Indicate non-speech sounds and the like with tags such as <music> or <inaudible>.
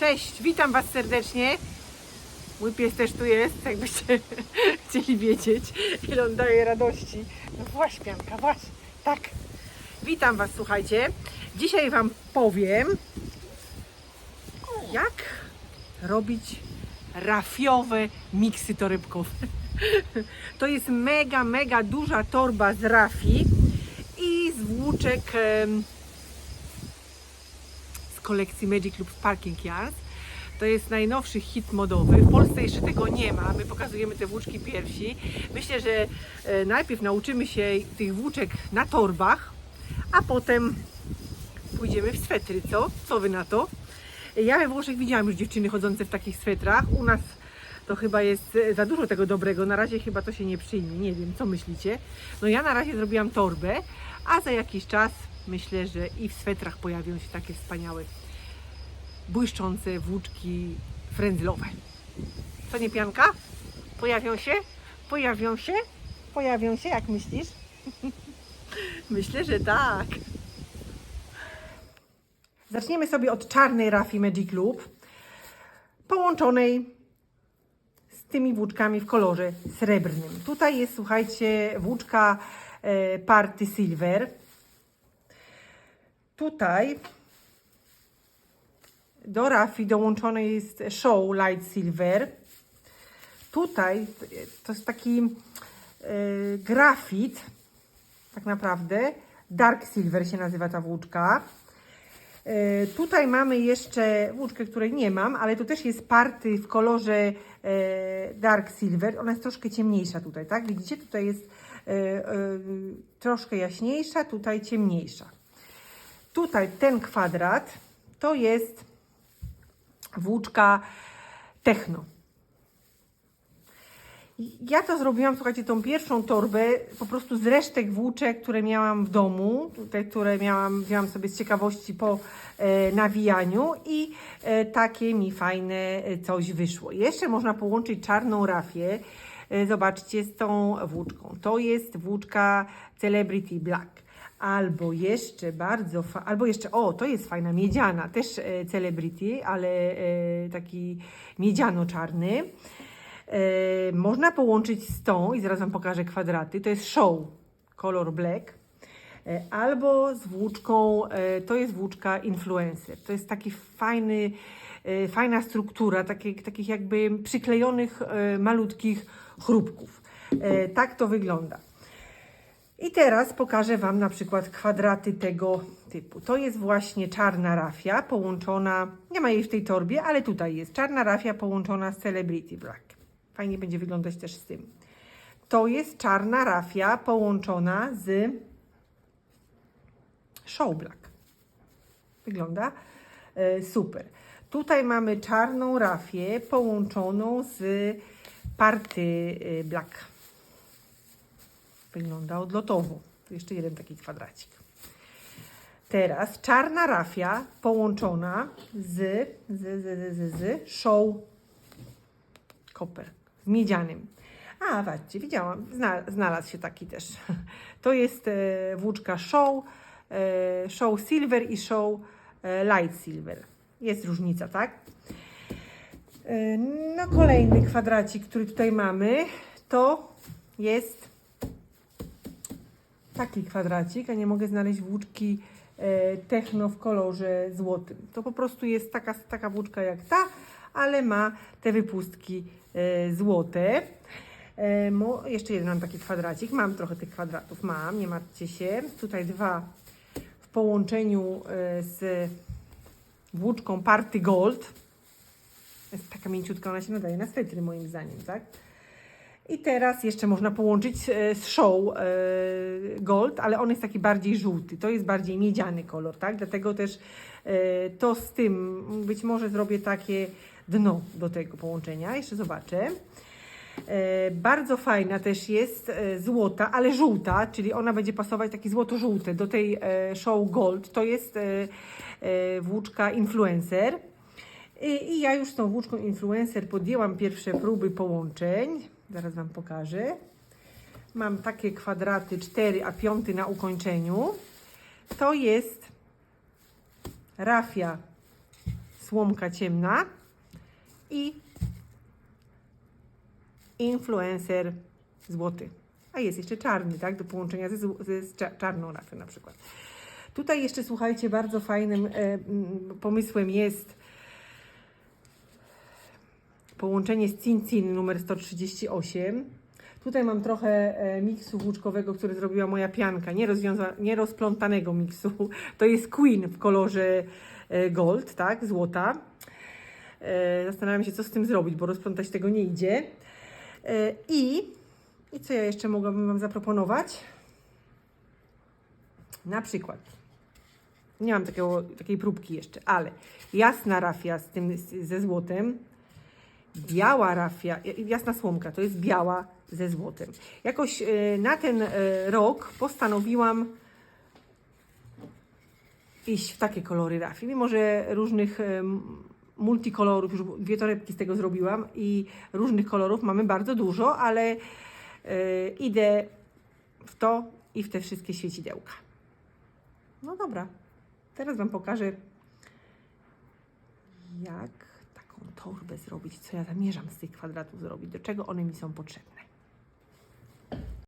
Cześć, witam Was serdecznie. Mój pies też tu jest, jakbyście <laughs> chcieli wiedzieć, ile on daje radości. No właśnie, Pianka, właśnie, tak. Witam Was, słuchajcie. Dzisiaj Wam powiem, jak robić rafiowe miksy torybkowe. <laughs> To jest mega, mega duża torba z rafi i z włóczek kolekcji Magic Lub Parking Yards. To jest najnowszy hit modowy. W Polsce jeszcze tego nie ma. My pokazujemy te włóczki pierwsi. Myślę, że e, najpierw nauczymy się tych włóczek na torbach, a potem pójdziemy w swetry, co? Co wy na to? Ja we Włoszech widziałam już dziewczyny chodzące w takich swetrach. U nas to chyba jest e, za dużo tego dobrego. Na razie chyba to się nie przyjmie. Nie wiem, co myślicie. No ja na razie zrobiłam torbę, a za jakiś czas myślę, że i w swetrach pojawią się takie wspaniałe, błyszczące włóczki frędzlowe. Co nie pianka? Pojawią się? Pojawią się? Pojawią się, jak myślisz? <laughs> Myślę, że tak. Zaczniemy sobie od czarnej rafii Magic Loop, połączonej z tymi włóczkami w kolorze srebrnym. Tutaj jest, słuchajcie, włóczka e, Party Silver. Tutaj do rafii dołączony jest Show Light Silver. Tutaj to jest taki e, grafit, tak naprawdę. Dark Silver się nazywa ta włóczka. E, Tutaj mamy jeszcze włóczkę, której nie mam, ale to też jest party w kolorze e, Dark Silver. Ona jest troszkę ciemniejsza tutaj, tak? Widzicie? Tutaj jest e, e, troszkę jaśniejsza, tutaj ciemniejsza. Tutaj ten kwadrat to jest włóczka Techno. Ja to zrobiłam, słuchajcie, tą pierwszą torbę po prostu z resztek włóczek, które miałam w domu, tutaj, które miałam, wzięłam sobie z ciekawości po e, nawijaniu i e, takie mi fajne e, coś wyszło. Jeszcze można połączyć czarną rafię, e, zobaczcie, z tą włóczką. To jest włóczka Celebrity Black. Albo jeszcze bardzo, albo jeszcze, o, to jest fajna, miedziana, też e, Celebrity, ale e, taki miedziano-czarny. E, można połączyć z tą, i zaraz Wam pokażę kwadraty, to jest show, kolor black, e, albo z włóczką, e, to jest włóczka influencer. To jest taki fajny, e, fajna struktura, takich, takich jakby przyklejonych e, malutkich chrupków. E, Tak to wygląda. I teraz pokażę Wam na przykład kwadraty tego typu. To jest właśnie czarna rafia połączona, nie ma jej w tej torbie, ale tutaj jest czarna rafia połączona z Celebrity Black. Fajnie będzie wyglądać też z tym. To jest czarna rafia połączona z Show Black. Wygląda e, super. Tutaj mamy czarną rafię połączoną z Party e, Black. Wygląda odlotowo. Tu jeszcze jeden taki kwadracik. Teraz czarna rafia połączona z, z, z, z, z, show koper, z miedzianym. A, patrzcie, widziałam, zna, znalazł się taki też. <laughs> To jest e, włóczka show, e, show silver i show e, light silver. Jest różnica, tak? E, no, kolejny kwadracik, który tutaj mamy, to jest taki kwadracik, a nie mogę znaleźć włóczki e, techno w kolorze złotym. To po prostu jest taka, taka włóczka jak ta, ale ma te wypustki e, złote. E, jeszcze jeden mam taki kwadracik. Mam trochę tych kwadratów, mam, nie martwcie się. Tutaj dwa w połączeniu z włóczką Party Gold. Jest taka mięciutka, ona się nadaje na swetry moim zdaniem, tak? I teraz jeszcze można połączyć e, z show e, gold, ale on jest taki bardziej żółty. To jest bardziej miedziany kolor, tak? Dlatego też e, to z tym być może zrobię takie dno do tego połączenia. Jeszcze zobaczę. Bardzo fajna też jest złota, ale żółta, czyli ona będzie pasować taki złoto-żółty do tej show gold. To jest włóczka influencer. I ja już z tą włóczką influencer podjęłam pierwsze próby połączeń. Zaraz Wam pokażę. Mam takie kwadraty 4, a 5 na ukończeniu. To jest rafia słomka ciemna i influencer złoty. A jest jeszcze czarny, tak? Do połączenia ze, ze czarną rafią na przykład. Tutaj jeszcze słuchajcie, bardzo fajnym e, pomysłem jest połączenie z Cincin numer 138. Tutaj mam trochę e, miksu włóczkowego, który zrobiła moja pianka, nie, rozwiąza- nie miksu. <laughs> To jest Queen w kolorze e, gold, tak, złota. E, Zastanawiam się, co z tym zrobić, bo rozplątać tego nie idzie. I, I co ja jeszcze mogłabym Wam zaproponować? Na przykład, nie mam takiego, takiej próbki jeszcze, ale jasna rafia z tym, ze złotem, biała rafia, jasna słomka, to jest biała ze złotem. Jakoś e, na ten e, rok postanowiłam iść w takie kolory rafii, mimo że różnych m, multikolorów, już dwie torebki z tego zrobiłam i różnych kolorów mamy bardzo dużo, ale idę w to i w te wszystkie świecidełka. No dobra, teraz Wam pokażę, jak torbę zrobić, co ja zamierzam z tych kwadratów zrobić, do czego one mi są potrzebne.